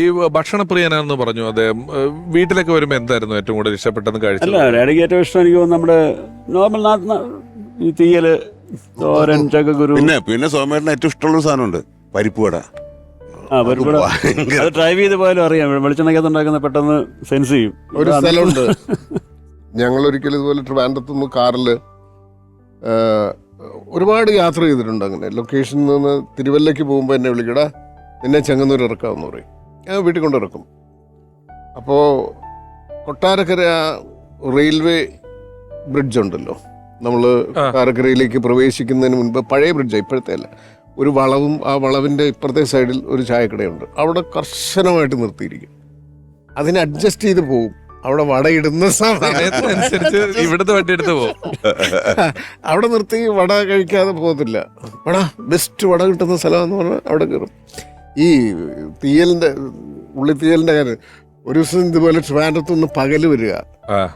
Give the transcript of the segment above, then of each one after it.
ഈ ഭക്ഷണപ്രിയനാണെന്ന് പറഞ്ഞു അദ്ദേഹം. വീട്ടിലൊക്കെ വരുമ്പോൾ എന്തായിരുന്നു ഏറ്റവും കൂടുതൽ ഇഷ്ടപ്പെട്ടെന്ന് കഴിച്ചത് അല്ല ഡാഡിക്ക് ഏറ്റവും ഇഷ്ടം എനിക്ക് തോന്നുന്നു നമ്മുടെ നോർമൽ നാട്ടിൽ ഈ തീയൽ തോരൻ ചക്കക്കുരു. പിന്നെ പിന്നെ സോമേട്ടന് ഏറ്റവും ഇഷ്ടമുള്ള സാധനമുണ്ട്. പരിപ്പുവട ആ അത് ഡ്രൈവ് ചെയ്ത് പോയാലും അറിയാം. ഉണ്ടാക്കുന്ന പെട്ടെന്ന് സെൻസ് ചെയ്യും. ഒരു സ്ഥലമുണ്ട്. ഞങ്ങൾ ഒരിക്കലും ഇതുപോലെ ട്രിവാൻഡ്രത്ത് നിന്ന് കാറിൽ ഒരുപാട് യാത്ര ചെയ്തിട്ടുണ്ട് അങ്ങനെ. ലൊക്കേഷനിൽ നിന്ന് തിരുവല്ലയ്ക്ക് പോകുമ്പോൾ എന്നെ വിളിക്കടാ. എന്നെ ചെങ്ങന്നൂർ ഇറക്കാമെന്ന് പറയും. വീട്ടിൽ കൊണ്ടിറക്കും അപ്പോൾ കൊട്ടാരക്കര റെയിൽവേ ബ്രിഡ്ജ് ഉണ്ടല്ലോ. നമ്മൾ. കൊട്ടാരക്കരയിലേക്ക് പ്രവേശിക്കുന്നതിന് മുൻപ് പഴയ ബ്രിഡ്ജ് ഇപ്പോഴത്തെ അല്ല. ഒരു വളവും ആ വളവിന്റെ ഇപ്പുറത്തെ സൈഡിൽ ഒരു ചായക്കടയുണ്ട്. അവിടെ കർശനമായിട്ട് നിർത്തിയിരിക്കും. അതിനെ അഡ്ജസ്റ്റ് ചെയ്ത് പോകും അവിടെ വടയിടുന്ന സമയത്ത് സമയത്തിനനുസരിച്ച് ഇവിടുത്തെ വണ്ടി എടുത്ത് പോകും അവിടെ നിർത്തി വട കഴിക്കാതെ പോകത്തില്ല. വട ബെസ്റ്റ് വട കിട്ടുന്ന സ്ഥലമെന്ന് പറഞ്ഞാൽ അവിടെ കയറും. ഈ തീയലിന്റെ ഉള്ളി തീയലിന്റെ കാര്യം. ഒരു ദിവസം ഇതുപോലെ ട്രിവാൻഡ്രത്ത് നിന്ന് പകൽ വരിക. ആ.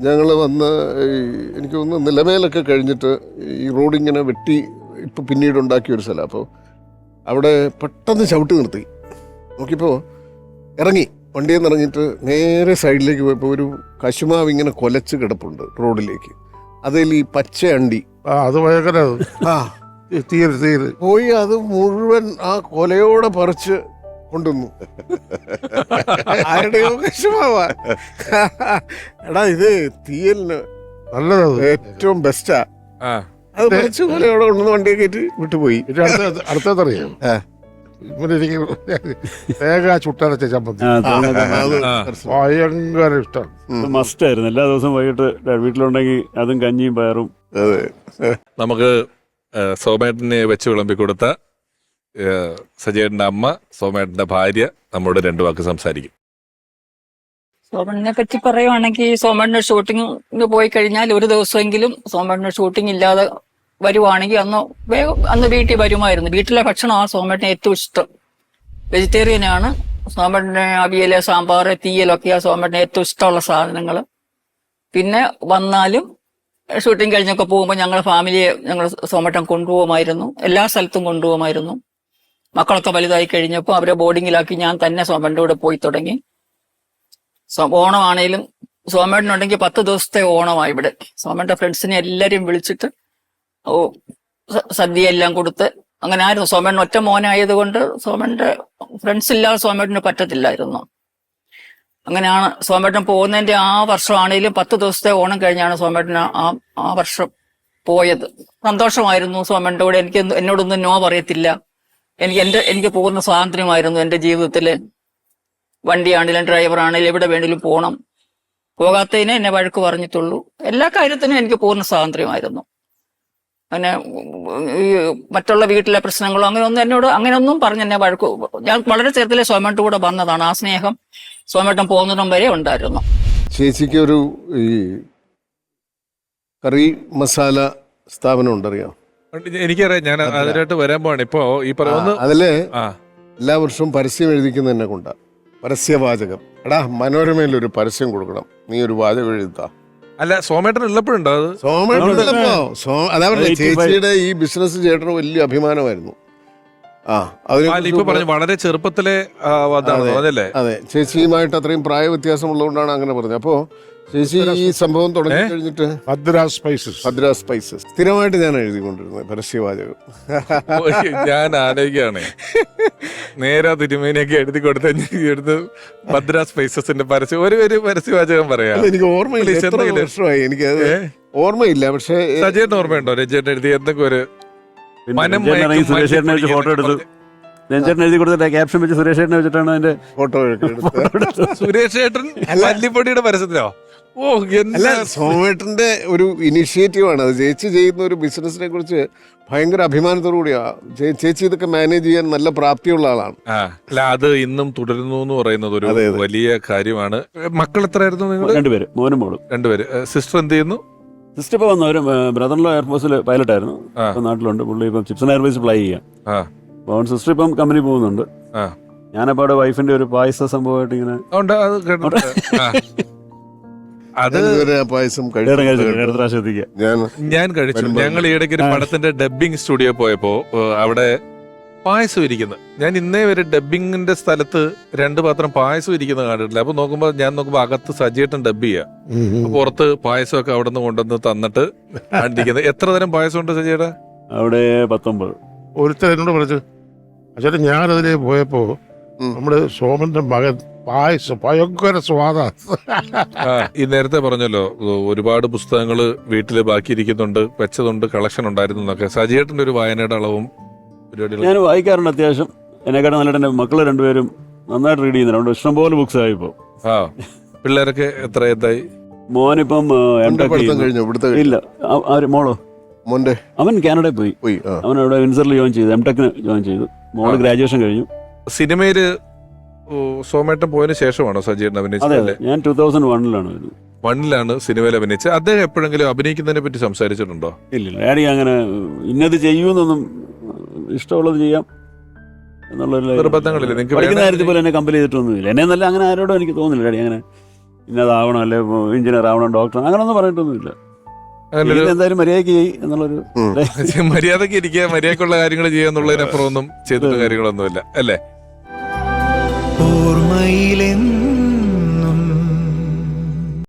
ഞങ്ങൾ വന്ന് ഈ എനിക്ക് ഒന്ന് നിലമേലൊക്കെ കഴിഞ്ഞിട്ട് ഈ റോഡ് ഇങ്ങനെ വെട്ടി ഇപ്പം പിന്നീട് ഉണ്ടാക്കിയ ഒരു സ്ഥലം. അപ്പോൾ അവിടെ പെട്ടെന്ന് ചവിട്ടി നിർത്തി. നോക്കിയപ്പോൾ ഇറങ്ങി. വണ്ടിയിൽ നിന്ന് ഇറങ്ങിയിട്ട് നേരെ സൈഡിലേക്ക് പോയപ്പോൾ ഒരു കശുമാവ് ഇങ്ങനെ കൊലച്ച് കിടപ്പുണ്ട് റോഡിലേക്ക്. അതിൽ ഈ പച്ച അണ്ടി. ആ അത് ഭയങ്കര ആ. തീര് തീര് പോയി അത് മുഴുവൻ ആ കൊലയോടെ പറിച്ച് കൊണ്ടുവന്നു. ആരുടെയോ വിഷമാവാ എടാ ഇത് തീയലിന് നല്ലതാണ് ഏറ്റവും ബെസ്റ്റാ ആ. അത് പറിച്ച് കൊലയോടെ കൊണ്ടുവന്ന് വണ്ടിയെ കയറ്റി വിട്ടുപോയി. അടുത്തറിയാം അടുത്ത അടുത്തതറിയാം? ആ. ഇവന് എനിക്ക് തേങ്ങ ചുട്ടരച്ച ചമ്മന്തി. ആ, ആ, തോന്നുന്നത് അത് ആ. മനസ്സിലായി. ഭയങ്കര ഇഷ്ടമാണ് ഉം. മസ്റ്റ് ആയിരുന്നു. എല്ലാ ദിവസവും വൈകിട്ട് വീട്ടിലുണ്ടെങ്കിൽ അതും കഞ്ഞിയും പയറും. അതെ. നമുക്ക് സോമേട്ടനെ വെച്ച് വിളമ്പി കൊടുത്ത ഏഹ്, സജയേട്ടന്റെ അമ്മ സോമേട്ടന്റെ ഭാര്യ നമ്മോട് രണ്ടു വാക്ക് സംസാരിക്കും. സോമണിനെ പറ്റി പറയുവാണെങ്കിൽ സോമണ്ണ ഷൂട്ടിംഗ് പോയി കഴിഞ്ഞാൽ ഒരു ദിവസമെങ്കിലും സോമണ്ണ ഷൂട്ടിംഗ് ഇല്ലാതെ വരുവാണെങ്കിൽ അന്ന് വേഗം അന്ന് വീട്ടിൽ വരുമായിരുന്നു. വീട്ടിലെ ഭക്ഷണമാണ് സോമണ്ണന് ഏറ്റവും ഇഷ്ടം. വെജിറ്റേറിയൻ ആണ്. സോമേട്ടന് അവിയൽ സാമ്പാർ തീയലൊക്കെയാണ് സോമണ്ണന് ഏറ്റവും ഇഷ്ടമുള്ള സാധനങ്ങൾ പിന്നെ വന്നാലും ഷൂട്ടിംഗ് കഴിഞ്ഞൊക്കെ പോകുമ്പോൾ ഞങ്ങൾ ഫാമിലിയെ ഞങ്ങൾ സോമട്ടം കൊണ്ടുപോകുമായിരുന്നു. എല്ലാ സ്ഥലത്തും കൊണ്ടുപോകുമായിരുന്നു. മക്കളൊക്കെ വലുതായി കഴിഞ്ഞപ്പോൾ അവരെ ബോർഡിങ്ങിലാക്കി ഞാൻ തന്നെ സോമന്റെ കൂടെ പോയി തുടങ്ങി. ഓണമാണേലും സോമേട്ടനുണ്ടെങ്കിൽ പത്ത് ദിവസത്തെ ഓണമായി ഇവിടെ. സോമേട്ടന്റെ ഫ്രണ്ട്സിനെ എല്ലാവരെയും വിളിച്ചിട്ട് ഓ സദ്യ എല്ലാം കൊടുത്ത്. അങ്ങനെ ആയിരുന്നു. സോമേട്ടൻ ഒറ്റ മോനായതുകൊണ്ട് സോമന്റെ ഫ്രണ്ട്സ് ഇല്ലാതെ സോമേട്ടന് പറ്റത്തില്ലായിരുന്നു. അങ്ങനെയാണ് സോമേട്ടൻ പോകുന്നതിന്റെ ആ വർഷമാണെങ്കിലും പത്ത് ദിവസത്തെ ഓണം കഴിഞ്ഞാണ് സോമേട്ടൻ ആ ആ വർഷം പോയത്. സന്തോഷമായിരുന്നു സോമേട്ടന്റെ കൂടെ. എനിക്ക് എന്നോടൊന്നും നോ പറയത്തില്ല. എനിക്ക് എന്റെ എനിക്ക് പോകുന്ന സ്വാതന്ത്ര്യമായിരുന്നു എന്റെ ജീവിതത്തിൽ വണ്ടിയാണെങ്കിലും ഡ്രൈവർ ആണെങ്കിലും എവിടെ വേണമെങ്കിലും പോകണം പോകാത്തതിനെ എന്നെ വഴക്ക് പറഞ്ഞിട്ടുള്ളൂ. എല്ലാ കാര്യത്തിനും എനിക്ക് പൂർണ സ്വാതന്ത്ര്യമായിരുന്നു. അങ്ങനെ ഈ മറ്റുള്ള വീട്ടിലെ പ്രശ്നങ്ങളോ അങ്ങനെ ഒന്നും എന്നോട് അങ്ങനെയൊന്നും പറഞ്ഞ് എന്നെ വഴക്ക് ഞാൻ വളരെ ചെറുതിലെ സോമേട്ടൻ കൂടെ വന്നതാണ്. ആ സ്നേഹം സോമേട്ടൻ പോകുന്നിടം വരെ ഉണ്ടായിരുന്നു. ചേച്ചിക്ക് ഒരു ഈ കറി മസാല സ്ഥാപനം ഉണ്ടറിയാം? എനിക്കറിയാം ഞാൻ അതിനായിട്ട് വരാൻ പോവാണ്. ഇപ്പോ ഈ പറയുന്ന അതിൽ ആ. എല്ലാ വർഷവും പരസ്യം എഴുതിക്കുന്ന എന്നെ കൊണ്ട. പരസ്യവാചകം. എടാ മനോരമയിൽ ഒരു പരസ്യം കൊടുക്കണം. നീ ഒരു വാചകം എഴുതാ അല്ല സോമേട്ടൻ ഉള്ളപ്പോഴുണ്ടോ അത്? സോമേട്ടനല്ലപ്പോ സോ അതാ പറഞ്ഞ ചേച്ചിയുടെ ഈ ബിസിനസ് ചേട്ടന് വലിയ അഭിമാനമായിരുന്നു. ഇപ്പൊ പറഞ്ഞു വളരെ ചെറുപ്പത്തിലെ അതെ. അതല്ലേ? അതെ. ചേച്ചിയുമായിട്ട് അത്രയും പ്രായ വ്യത്യാസം ഉള്ളതുകൊണ്ടാണ് അങ്ങനെ പറഞ്ഞത്. അപ്പോ ചേച്ചി ഈ സംഭവം തുടങ്ങി കഴിഞ്ഞിട്ട് സ്പൈസസ്. സ്പൈസസ്. സ്ഥിരമായിട്ട് ഞാൻ എഴുതിക്കൊണ്ടിരുന്നത് പരസ്യവാചകം. ഞാൻ ആലോചിക്കുകയാണ്. നേരെ തിരുമേനിയൊക്കെ എഴുതി കൊടുത്ത എടുത്ത് ഭദ്ര സ്പൈസസിന്റെ പരസ്യം ഒരു ഒരു പരസ്യവാചകം പറയാം. എനിക്ക് ഓർമ്മയില്ല. വർഷമായി? എനിക്ക് ഓർമ്മയില്ല. പക്ഷേ സജയേട്ടൻ ഓർമ്മയുണ്ടോ? രജയേട്ടൻ എഴുതി എന്തൊക്കെ ഒരു പിന്നെ മനം രഞ്ജൻ ഇറങ്ങി മയക്കും സുരേഷ് ചേട്ടനെ വെച്ച് ഫോട്ടോ എടുത്തു. നെഞ്ചേട്ടൻ എഴുതി കൊടുത്തിട്ട് ക്യാപ്ഷൻ വെച്ച് സുരേഷ് ചേട്ടനെ വെച്ചിട്ടാണ് അതിന്റെ ഫോട്ടോ സുരേഷേട്ടൻ മല്ലിപ്പൊടിയുടെ പരസ്യത്തിലോ? ഓ അല്ല സോമേട്ടന്റെ ഒരു ഇനിഷ്യേറ്റീവ് ആണ്. അത് ചേച്ചി ചെയ്യുന്ന ഒരു ബിസിനസിനെ കുറിച്ച് ഭയങ്കര അഭിമാനത്തോടു കൂടിയാ. ചേ- ചേച്ചി ഇതൊക്കെ മാനേജ് ചെയ്യാൻ നല്ല പ്രാപ്തിയുള്ള ആളാണ്. ആ. അല്ല അത് ഇന്നും തുടരുന്നു എന്ന് പറയുന്നത് ഒരു. വലിയ കാര്യമാണ്. മക്കൾ എത്രയായിരുന്നു നിങ്ങൾ? രണ്ടുപേര് മോനും മോളും. രണ്ടുപേര്. സിസ്റ്റർ എന്ത് ചെയ്യുന്നു? സിസ്റ്റർ ഇപ്പൊ വന്ന ഒരു ബ്രദറിലോ എയർഫോഴ്സിൽ പൈലറ്റ് ആയിരുന്നു. ആ. ഇപ്പൊ നാട്ടിലുണ്ട്. പുള്ളി ഇപ്പം ചിപ്സൺ എയർവേസ് ഫ്ലൈ ചെയ്യാം. ആ. അപ്പോൾ അവൻ സിസ്റ്റർ ഇപ്പം കമ്പനി പോകുന്നുണ്ട്. ആ. ഞാനപ്പോ അവിടെ വൈഫിന്റെ ഒരു പായസ സംഭവമായിട്ട് ഇങ്ങനെ അത് ഞാൻ പായസം കഴിച്ചു. ഞങ്ങൾ ഈ ഇടയ്ക്ക് ഒരു. പടത്തിന്റെ ഡബിങ് സ്റ്റുഡിയോ പോയപ്പോ അവിടെ പായസം ഇരിക്കുന്നത് ഞാൻ ഇന്നേ വരെ ഡബിങ്ങിന്റെ സ്ഥലത്ത് രണ്ട് പാത്രം പായസം ഇരിക്കുന്നത് കണ്ടിട്ടില്ല. അപ്പൊ നോക്കുമ്പോ ഞാൻ നോക്കുമ്പോ അകത്ത് സജിയേട്ടൻ ഡബ് ചെയ്യാ. പുറത്ത് പായസം ഒക്കെ അവിടെ നിന്ന് കൊണ്ടുവന്ന് തന്നിട്ട് കണ്ടിരിക്കുന്നത് എത്ര തരം പായസം ഉണ്ട് സജിയേട്ടാ അവിടെ പത്തൊമ്പത്. ഒരുത്തരോട് എന്നോട് പറഞ്ഞു അച്ഛൻ ഞാനതിലേ പോയപ്പോ. നമ്മുടെ സോമന്റെ മകൻ പായസം ഭയങ്കര സ്വാദ. ആ, ഈ നേരത്തെ പറഞ്ഞല്ലോ ഒരുപാട് പുസ്തകങ്ങൾ വീട്ടിൽ ബാക്കിയിരിക്കുന്നുണ്ട് വെച്ചതുണ്ട് കളക്ഷൻ ഉണ്ടായിരുന്നു എന്നൊക്കെ. സജിയേട്ടന്റെ ഒരു വായനയുടെ അളവും പരിപാടികളും ഞാൻ വായിക്കാറുണ്ട് അത്യാവശ്യം. എന്നെക്കാട്ടും നല്ലതായിട്ട് എന്റെ മക്കൾ രണ്ടുപേരും നന്നായിട്ട് റീഡ് ചെയ്യുന്നുണ്ട്. ഇഷ്ടംപോലെ ബുക്സ് ആയി ഇപ്പോൾ ആ പിള്ളേരൊക്കെ എത്ര എത്തായി? മോനിപ്പം പഠിത്തം കഴിഞ്ഞു? ഇവിടുത്തെ ഇല്ല. ആര് മോളോ? മോന്റെ? അവൻ കാനഡയിൽ പോയി. പോയി ആ. അവൻ അവിടെ വിൻസറിൽ ജോയിൻ ചെയ്തു എം ടെക്കിന് ജോയിൻ ചെയ്തു. മോൾ ഗ്രാജുവേഷൻ കഴിഞ്ഞു. സിനിമയിൽ ഓ, സോമേട്ടൻ പോയതിനു ശേഷമാണോ സജീവൻ അതെ അഭിനയിച്ചത് അതെ ഞാൻ ടൂ തൗസൻഡ് വണ്ണിലാണ് വരുന്നത്. വണ്ണിലാണ് സിനിമയിൽ അഭിനയിച്ചത്. അദ്ദേഹം എപ്പോഴെങ്കിലും അഭിനയിക്കുന്നതിനെ പറ്റി സംസാരിച്ചിട്ടുണ്ടോ? ഇല്ല ഡാഡി അങ്ങനെ ഇന്നത് ചെയ്യൂന്നൊന്നും ഇഷ്ടമുള്ളത് ചെയ്യാം എന്നുള്ളൊരു നിർബന്ധങ്ങളില്ല. നിങ്ങൾക്ക് പഠിക്കുന്ന കാര്യത്തിൽ പോലെ എന്നെ കമ്പൽ ചെയ്തിട്ടൊന്നുമില്ല. എന്നെ നല്ല അങ്ങനെ ആരോടും എനിക്ക് തോന്നുന്നില്ല. ഡാഡി അങ്ങനെ ഇന്നതാവണം അല്ലെ എഞ്ചിനീയർ ആവണം ഡോക്ടർ അങ്ങനൊന്നും പറഞ്ഞിട്ടൊന്നുമില്ല. എന്തായാലും മര്യാദയ്ക്ക് ചെയ് എന്നുള്ളൊരു മര്യാദയ്ക്ക് ഇരിക്കുക. മര്യാദക്കുള്ള കാര്യങ്ങൾ ചെയ്യുക എന്നുള്ളതിനപ്പുറം ഒന്നും ചെയ്തിട്ട് കാര്യങ്ങളൊന്നുമില്ല. അല്ലേ? ഓർമ്മയിലെന്നും